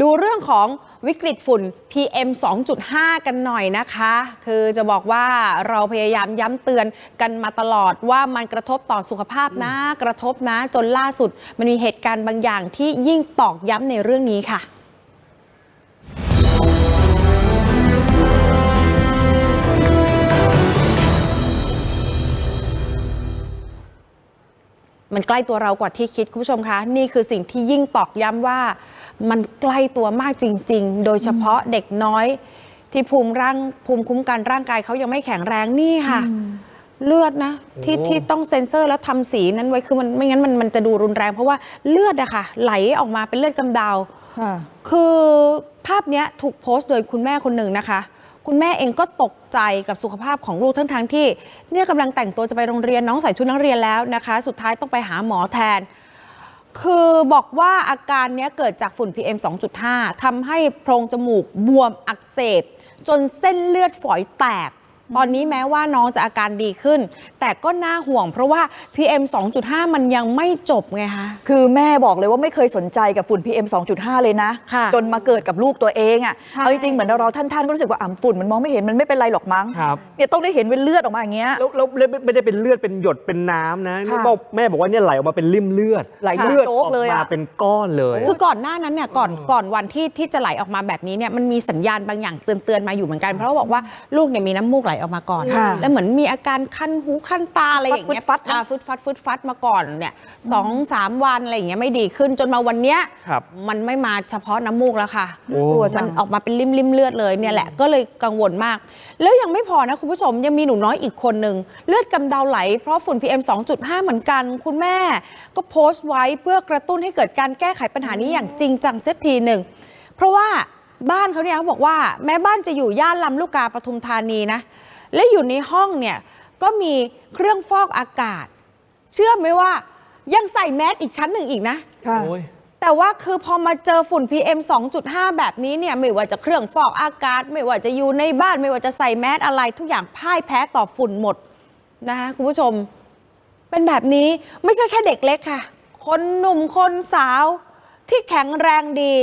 ดูเรื่องของวิกฤตฝุ่น PM 2.5 กันหน่อยนะคะ คือจะบอกว่าเราพยายามย้ำเตือนกันมาตลอดว่ามันกระทบต่อสุขภาพนะ กระทบนะจนล่าสุด มันมีเหตุการณ์บางอย่างที่ยิ่งตอกย้ำในเรื่องนี้ค่ะมันใกล้ตัวเรากว่าที่คิดคุณผู้ชมคะ นี่คือสิ่งที่ยิ่งตอกย้ำว่า มันใกล้ตัวมากจริง ๆ โดยเฉพาะเด็กน้อย ที่ภูมิร่างภูมิคุ้มกันร่างกายเขายังไม่แข็งแรงนี่ค่ะ เลือดนะ ที่โอ้ที่ต้องเซ็นเซอร์แล้วทำสีนั้นไว้คือมันไม่งั้นมันมันจะดูรุนแรง เพราะว่าเลือดอะค่ะ ไหลออกมาเป็นเลือดกำเดาค่ะคือภาพเนี้ยถูกโพสต์โดยคุณแม่คนหนึ่งนะคะคุณแม่เองก็ตกใจกับสุขภาพของลูกทั้งทงๆที่ เนี่ยกำลังแต่งตัวจะไปโรงเรียนน้องใส่ชุดนักเรียนแล้วนะคะ สุดท้ายต้องไปหาหมอแทน คือบอกว่าอาการนี้เกิดจากฝุ่น PM 2.5ทำให้โพรงจมูกบวมอักเสบ จนเส้นเลือดฝอยแตก ตอนนี้แม้ว่าน้องจะอาการดีขึ้น แต่ก็น่าห่วงเพราะว่า PM 2.5 มันยังไม่จบไงคะ คือแม่บอกเลยว่าไม่เคยสนใจกับฝุ่น PM 2.5 เลยนะ ค่ะจนมาเกิดกับลูกตัวเองอะใช่เอาจริงๆเหมือนเราท่านๆก็รู้สึกว่าอ่ำฝุ่นมันมองไม่เห็นมันไม่เป็นไรหรอกมั้งครับ เนี่ยต้องได้เห็นเป็นเลือดออกมาอย่างเงี้ย แล้วแล้วแล้วไม่ได้เป็นเลือดเป็นหยดเป็นน้ำนะค่ะบอกแม่บอกว่าเนี่ยไหลออกมาเป็นริ่มเลือดไหลเลือดโจ๊อกอกเลยมาอะ เป็นก้อนเลย คือก่อนหน้านั้นเนี่ยก่อนก่อนวันที่ที่จะไหลออกมาแบบนี้เนี่ยมันมีสัญญาณบางอย่างเตือนเตือนๆมาอยู่เหมือนกัน เพราะว่าบอกว่าลูกเนี่ยมีน้ำมูกไหลออกมาก่อนค่ะแล้วเหมือนมีอาการคันหูคันตาอะไรอย่างเงี้ยฟึดฟัดนะอ่าฟึดฟัดฟึดฟัดมาก่อนเนี่ยสองสามวันอะไรอย่างเงี้ยไม่ดีขึ้นจนมาวันเนี้ยครับมันไม่มาเฉพาะน้ำมูกแล้วค่ะโอ้กลัวจัมังนออกมาเป็นริมริมๆเลือดเลยเนี่ยแหละก็เลยกังวลมาก แล้วยังไม่พอนะคุณผู้ชมยังมีหนูน้อยอีกคนหนึ่งเลือดกำเดาไหลเพราะฝุ่น PM 2.5 เหมือนกัน คุณแม่ ก็โพสต์ไว้เพื่อกระตุ้นให้เกิดการแก้ไขปัญหานี้อย่างจริงจังสักทีหนึ่งเพราะว่าบ้านเขาเนี่ยเขาบอกว่าแม้บ้านจะอยู่ย่านลำลูกกาปทุมธานีนะ และอยู่ในห้องเนี่ยก็มีเครื่องฟอกอากาศ เชื่อไหมว่ายังใส่แมสอีกชั้นหนึ่งอีกนะ ค่ะ โอ้ย แต่ว่าคือพอมาเจอฝุ่น PM 2.5 แบบนี้เนี่ยไม่ว่าจะเครื่องฟอกอากาศ ไม่ว่าจะอยู่ในบ้าน ไม่ว่าจะใส่แมสอะไรทุกอย่างพ่ายแพ้ต่อฝุ่นหมดนะคะคุณผู้ชม เป็นแบบนี้ไม่ใช่แค่เด็กเล็กค่ะ คนหนุ่มคนสาวที่แข็งแรงดี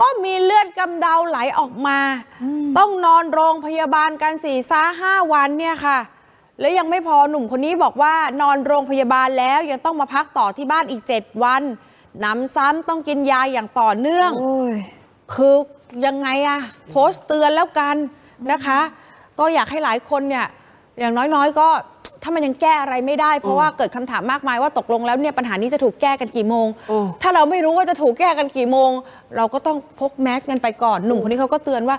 ก็มีเลือดกำเดาไหลออกมา ต้องนอนโรงพยาบาลกันสี่ซาห้าวันเนี่ยค่ะ แล้วยังไม่พอหนุ่มคนนี้บอกว่านอนโรงพยาบาลแล้วยังต้องมาพักต่อที่บ้านอีก7วันหนำซ้ำต้องกินยาอย่างต่อเนื่องโอ้ยคือยังไงอะโพสต์เตือนแล้วกันนะคะ ก็อยากให้หลายคนเนี่ยอย่างน้อยๆก็ ถ้ามันยังแก้อะไรไม่ได้ เพราะว่าเกิดคำถามมากมายว่าตกลงแล้วเนี่ยปัญหานี้จะถูกแก้กันกี่โมงโอ้ถ้าเราไม่รู้ว่าจะถูกแก้กันกี่โมง เราก็ต้องพกแมสกันไปก่อนหนุ่มคนนี้เขาก็เตือนว่า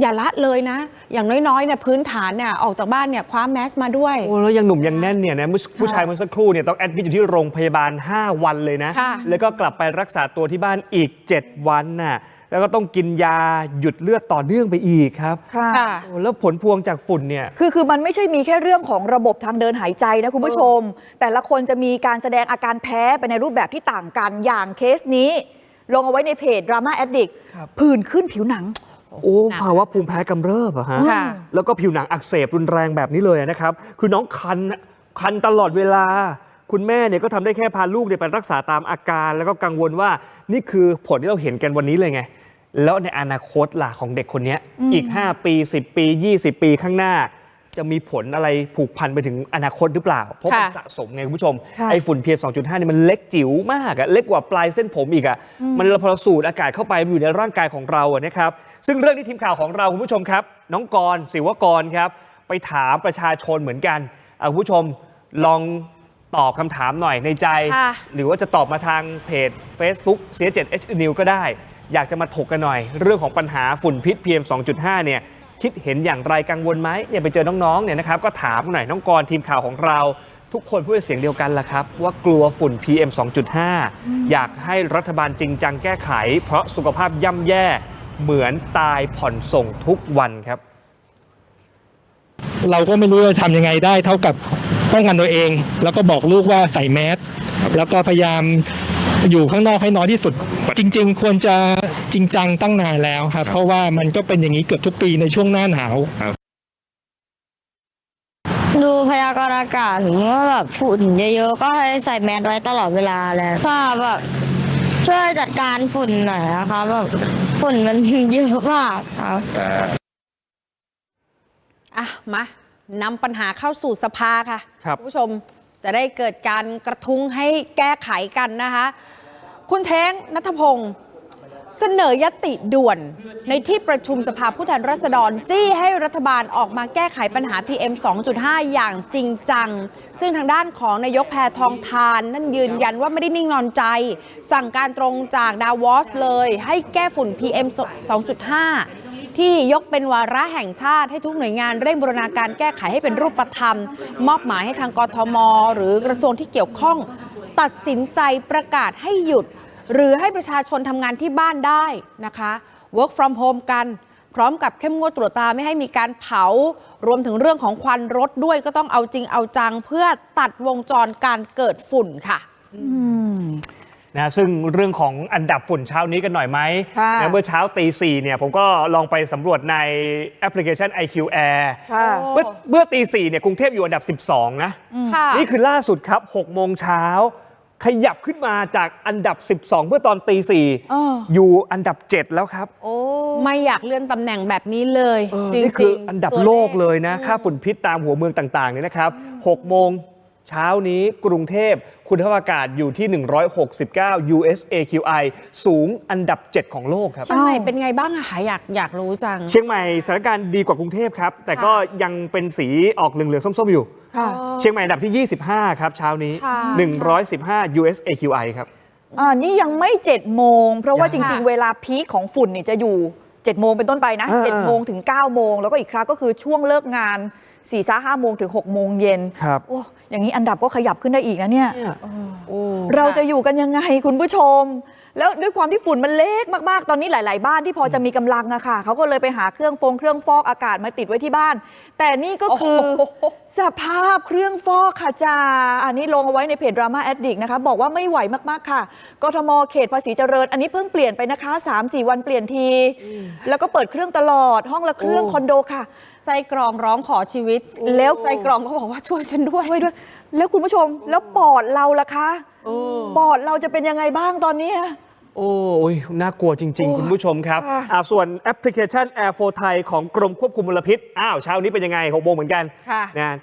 อย่าละเลยนะ อย่างน้อยๆเนี่ยพื้นฐานเนี่ยออกจากบ้านเนี่ยคว้าแมสมาด้วยโอ้แล้วยังหนุ่มยังแน่นเนี่ยนะผู้ผู้ชายเมื่อสักครู่เนี่ยต้องแอดมิดอยู่ที่โรงพยาบาล 5 วันเลยนะค่ะแล้วก็กลับไปรักษาตัวที่บ้านอีก 7 วันน่ะ แล้วก็ต้องกินยาหยุดเลือดต่อเนื่องไปอีกครับค่ะค่ะ โอ้แล้วผลพวงจากฝุ่นเนี่ย คือคือมันไม่ใช่มีแค่เรื่องของระบบทางเดินหายใจนะคุณผู้ชม แต่ละคนจะมีการแสดงอาการแพ้ไปในรูปแบบที่ต่างกันอย่างเคสนี้ ลงเอาไว้ในเพจ Drama Addict ครับ ผื่นขึ้นผิวหนัง โอ้ภาวะภูมิแพ้กำเริบอะฮะ ค่ะ แล้วก็ผิวหนังอักเสบรุนแรงแบบนี้เลยนะครับ คือน้องคันคันตลอดเวลา คุณแม่เนี่ยก็ทำได้แค่พาลูกเนี่ยไปรักษาตามอาการ แล้วก็กังวลว่านี่คือผลที่เราเห็นกันวันนี้เลยไง แล้วในอนาคตล่ะของเด็กคนเนี้ยอีก 5 ปี 10 ปี 20 ปีข้างหน้า จะมีผลอะไรผูกพันไปถึงอนาคตหรือเปล่า เพราะมันค่ะสะสมไงคุณผู้ชมค่ะไอ้ฝุ่น PM 2.5เนี่ยมันเล็กจิ๋วมากอะเล็กกว่าปลายเส้นผมอีกอะมันพอเราสูดอากาศเข้าไปมันอยู่ในร่างกายของเราอะนะครับซึ่งเรื่องที่ทีมข่าวของเราคุณผู้ชมครับ น้องกรณ์ศิวกรครับ ไปถามประชาชนเหมือนกันอะคุณผู้ชมลอง ตอบคำถามหน่อยในใจ ค่ะหรือว่าจะตอบมาทางเพจ Facebook c 7 h New ก็ได้ อยากจะมาถกกันหน่อย เรื่องของปัญหาฝุ่นพิษ PM 2.5 เนี่ยคิดเห็นอย่างไรกังวลไหมเนี่ยไปเจอน้องๆเนี่ยนะครับก็ถามหน่อยน้องกรณ์ทีมข่าวของเรา ทุกคนพูดเป็นเสียงเดียวกันละครับ ว่ากลัวฝุ่น PM 2.5 อยากให้รัฐบาลจริงจังแก้ไข เพราะสุขภาพย่ำแย่เหมือนตายผ่อนส่งทุกวันครับ เราก็ไม่รู้จะทำยังไงได้ เท่ากับป้องกันตัวเอง แล้วก็บอกลูกว่าใส่แมสแล้วก็พยายามอยู่ข้างนอกให้น้อยที่สุด จริง ๆ ควรจะจริงจังตั้งนานแล้วครับ เพราะว่ามันก็เป็นอย่างนี้เกือบทุกปีในช่วงหน้าหนาวดูพยากรณ์อากาศถึงว่าแบบฝุ่นเยอะๆก็ให้ใส่แมสไว้ตลอดเวลาแล้วถ้าแบบช่วยจัดการฝุ่นหน่อยนะครับแบบฝุ่นมันเยอะมากครับ อะมานำปัญหาเข้าสู่สภาค่ะครับณผู้ชมจะได้เกิดการกระทุ้งให้แก้ไขกันนะคะ คุณเท้งนัทพงศ์เสนอยติด่วนในที่ประชุมสภาผู้แทนราษฎร จี้ให้รัฐบาลออกมาแก้ไขปัญหา PM 2.5 อย่างจริงจัง ซึ่งทางด้านของนายกแพทองทาน นั่นยืนยันว่าไม่ได้นิ่งนอนใจ สั่งการตรงจากดาวอสเลย ให้แก้ฝุ่น PM 2.5 ที่ยกเป็นวาระแห่งชาติให้ทุกหน่วยงานเร่งบูรณาการแก้ไขให้เป็นรูปธรรม มอบหมายให้ทางกทม หรือกระทรวงที่เกี่ยวข้อง ตัดสินใจประกาศให้หยุด หรือให้ประชาชนทำงานที่บ้านได้นะคะ work from home กันพร้อมกับเข้มงวดตรวจตราไม่ให้มีการเผา รวมถึงเรื่องของควันรถด้วยก็ต้องเอาจริงเอาจัง เพื่อตัดวงจรการเกิดฝุ่นค่ะ นะซึ่งเรื่องของอันดับฝุ่นเช้านี้กันหน่อยไหมค่ะนะเมื่อเช้าตีสี่เนี่ยผมก็ลองไปสำรวจในแอปพลิเคชัน IQ Air ค่ะเมื่อเมื่อตีสี่เนี่ยกรุงเทพอยู่อันดับ 12นะค่ะนี่คือล่าสุดครับ6โมงเช้าขยับขึ้นมาจากอันดับ 12 เมื่อตอนตีสี่เอออยู่อันดับ 7 แล้วครับ โอ้ ไม่อยากเลื่อนตำแหน่งแบบนี้เลยเออจริงๆนี่คืออันดับตัวโลกเลยนะ ค่าฝุ่นพิษตามหัวเมืองต่างๆเนี่ยนะครับ6โมง เช้านี้กรุงเทพคุณภาพอากาศอยู่ที่ 169 US AQI สูงอันดับ 7 ของโลกครับ เชียงใหม่เป็นไงบ้างอะคะอยากอยากรู้จัง เชียงใหม่สถานการณ์ดีกว่ากรุงเทพครับ แต่ก็ยังเป็นสีออกเหลืองๆส้มๆอยู่ ค่ะเชียงใหม่อันดับที่ 25 ครับ เช้านี้ ค่ะ 115 US AQI ครับ อ่านี่ยังไม่7จ็ดโมง เพราะว่ายัจงริง ๆ เวลาพีคของฝุ่นเนี่ยจะอยู่7จ็ดโมงเป็นต้นไปนะอ่า7จ็ดโมงถึง9ก้าโมง แล้วก็อีกครั้งก็คือช่วงเลิกงาน4ี่ห้าโมงถึง6กโมงเย็นครับ โอ้ อย่างนี้อันดับก็ขยับขึ้นได้อีกนะเนี่ยโอ้เราจะอยู่กันยังไงคุณผู้ชม แล้วด้วยความที่ฝุ่นมันเล็กมากๆ ตอนนี้หลาย ๆ บ้านที่พอจะมีกำลังอะค่ะเขาก็เลยไปหาเครื่องฟงเครื่องฟอกอากาศมาติดไว้ที่บ้าน แต่นี่ก็คือโอ้โหสภาพเครื่องฟอกค่ะจ้าอันนี้ลงเอาไว้ในเพจ Drama Addict นะคะ บอกว่าไม่ไหวมากๆค่ะกทมเขตภาษีเจริญ อันนี้เพิ่งเปลี่ยนไปนะคะ3-4วันเปลี่ยนที แล้วก็เปิดเครื่องตลอดห้องละเครื่องโอ้คอนโดค่ะ ไส้กรองร้องขอชีวิต แล้วไส้กรองก็บอกว่าช่วยฉันด้วยด้วยด้วย แล้วคุณผู้ชมแล้วปอดเราล่ะคะปอดเราจะเป็นยังไงบ้างตอนนี้โอ้ยน่ากลัวจริง ๆ คุณผู้ชมครับค่ะอ่าส่วนแอปพลิเคชัน Air 4ไทยของกรมควบคุมมลพิษ อ้าวเช้านี้เป็นยังไง6โมงเหมือนกันค่ะนะ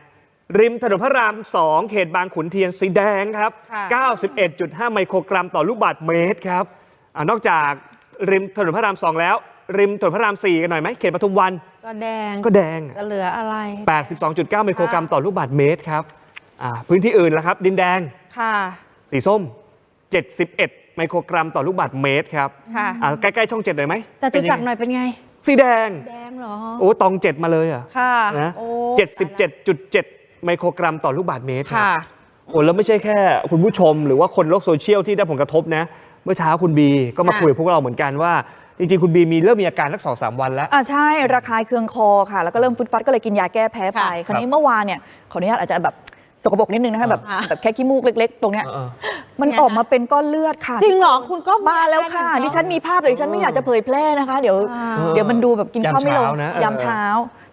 ริมถนนพระราม 2 เขตบางขุนเทียนสีแดงครับค่ะ91.5 ไมโครกรัมต่อลูกบาศก์เมตรครับอ่านอกจากริมถนนพระราม 2 แล้ว ริมถนนพระราม 4 กันหน่อยไหมเขตปทุมวันก็แดงก็แดง จะเหลืออะไร 82.9ไมโครกรัมต่อลูกบาศก์เมตรครับอ่าพื้นที่อื่นแล้วครับ ดินแดงค่ะ สีส้ม 71 ไมโครกรัมต่อลูกบาศก์เมตรครับค่ะอ่าใกล้ๆช่องเจ็ดหน่อยไหมจะจุจักรหเป็น่อยเป็นไงงไง สีแดง แดงเหรอ โอ้ตองเจ็ดมาเลยอะค่ะนะโอ้77.7 ไมโครกรัมต่อลูกบาศก์เมตรครับ ค่ะ โอ้แล้วไม่ใช่แค่คุณผู้ชมหรือว่าคนโลกโซเชียลที่ได้ผลกระทบนะ เมื่อเช้าคุณบีก็มาค่ะ คุยกับพวกเราเหมือนกันว่า จริงๆ คุณบีมีเริ่มมีอาการสักสองสามวันแล้ว อ่าใช่ระคายเคืองคอค่ะ แล้วก็เริ่มฟุดฟัดก็เลยกินยาแก้แพ้ไปค่ะคราวนี้เมื่อวานเนี่ยขออนุญาตอาจจะแบบสกปรกนิดนึงนะคะแบบอ่า แบบแค่ขี้มูกเล็ก ๆ ตรงเนี้ยเออมันไงคะออกมาเป็นก้อนเลือดค่ะ จริงเหรอคุณก็มาแล้วค่ะดิฉันมีภาพแต่ดิฉันไม่อยากจะเผยแพร่นะคะ เดี๋ยว อ่า เดี๋ยวมันดูแบบกินข้าวไม่ลงยามเช้านะเออยามเช้า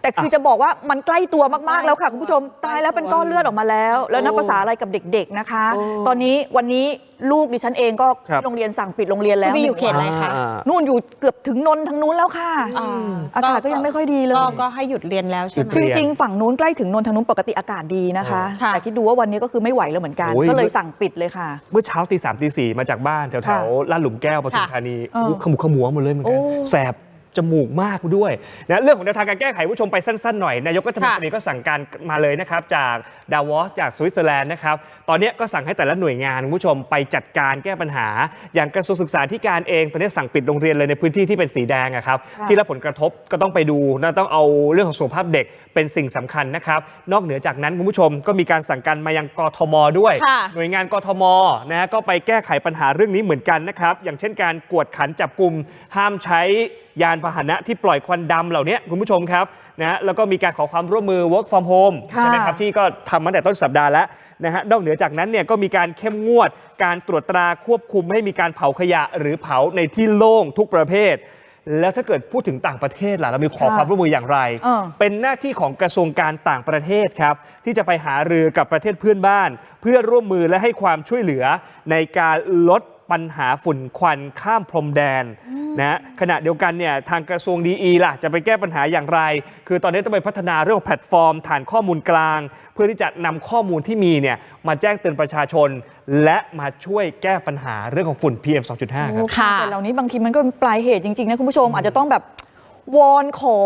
แต่คือจะบอกว่ามันใกล้ตัวมาก ๆ แล้วค่ะ คุณผู้ชมตายแล้วเป็นก้อนเลือดออกมาแล้ว แล้วนับภาษาอะไรกับเด็ก ๆ นะคะ ตอนนี้วันนี้ลูกดิฉันเองก็ครับที่โรงเรียนสั่งปิดโรงเรียนแล้ว คุณบีอยู่เขตอะไรคะอ่า นู่นอยู่เกือบถึงนนทางนู้นแล้วค่ะ อ่าอากาศก็ยังไม่ค่อยดีเลย ก็ก็ให้หยุดเรียนแล้วใช่ไหม หยุดจเรียน ริง ๆ ฝั่งนู้นใกล้ถึงนนทางนู้นปกติอากาศดีนะคะ ค่ะ แต่คิดดูว่าวันนี้ก็คือไม่ไหวแล้วเหมือนกัน โอ้ย ก็เลยสั่งปิดเลยค่ะ เมื่อเช้าตีสามตีสี่มาจากบ้านแถค่ะวๆลาดหลุมแก้วปทุมค่ะธานีเอออู้ขมุกขมัวหมดเลยเหมือนกัน โอ้ แสบ จมูกมากด้วยนะเรื่องของแนวทางการแก้ไขผู้ชมไปสั้นๆหน่อย นายกรัฐมนตรีก็สั่งการมาเลยนะครับ จากดาวอสจากสวิตเซอร์แลนด์นะครับ ตอนนี้ก็สั่งให้แต่ละหน่วยงานคุณผู้ชมไปจัดการแก้ปัญหา อย่างกระทรวงศึกษาธิการเอง ตอนนี้สั่งปิดโรงเรียนเลยในพื้นที่ที่เป็นสีแดงอะครับค่ะที่รับผลกระทบก็ต้องไปดูนะต้องเอาเรื่องของสุขภาพเด็กเป็นสิ่งสำคัญนะครับ นอกเหนือจากนั้นคุณผู้ชมก็มีการสั่งการมายังกทมด้วยค่ะหน่วยงานกทมนะก็ไปแก้ไขปัญหาเรื่องนี้เหมือนกันนะครับ อย่างเช่นการกวดขันจับกลุ่มห้ามใช้ ยานพาหนะที่ปล่อยควันดำเหล่านี้คุณผู้ชมครับนะแล้วก็มีการขอความร่วมมือ work from home ค่ะใช่ไหมครับที่ก็ทำมาตั้งแต่ต้นสัปดาห์แล้วนะฮะนอกเหนือจากนั้นเนี่ยก็มีการเข้มงวด การตรวจตราควบคุมไม่ให้มีการเผาขยะ หรือเผาในที่โล่งทุกประเภท แล้วถ้าเกิดพูดถึงต่างประเทศล่ะเรามีขอค่ะความร่วมมืออย่างไรเออเป็นหน้าที่ของกระทรวงการต่างประเทศครับ ที่จะไปหารือกับประเทศเพื่อนบ้าน เพื่อร่วมมือและให้ความช่วยเหลือในการลด ปัญหาฝุ่นควันข้ามพรมแดนนะขณะเดียวกันเนี่ยทางกระทรวงดีล่ะจะไปแก้ปัญหาอย่างไร คือตอนนี้ต้องไปพัฒนาเรื่องของแพลตฟอร์ม ฐานข้อมูลกลาง เพื่อที่จะนำข้อมูลที่มีเนี่ยมาแจ้งเตือนประชาชน และมาช่วยแก้ปัญหาเรื่องของฝุ่น PM 2.5 ครับโอ้ค่ะแต่เหล่านี้บางทีมันก็เป็นปลายเหตุจริงๆนะคุณผู้ชมอาจจะต้องแบบ วอนขอ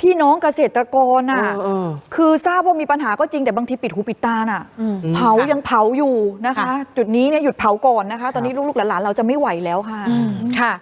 พี่น้องเกษตรกรน่ะเออเออคือทราบว่ามีปัญหาก็จริงแต่บางทีปิดหูปิดตาน่ะ อืม เผาค่ะยังเผาอยู่นะคะ ค่ะ จุดนี้เนี่ยหยุดเผาก่อนนะคะ ตอนนี้ลูกๆหลานๆเราจะไม่ไหวแล้วค่ะ ค่ะ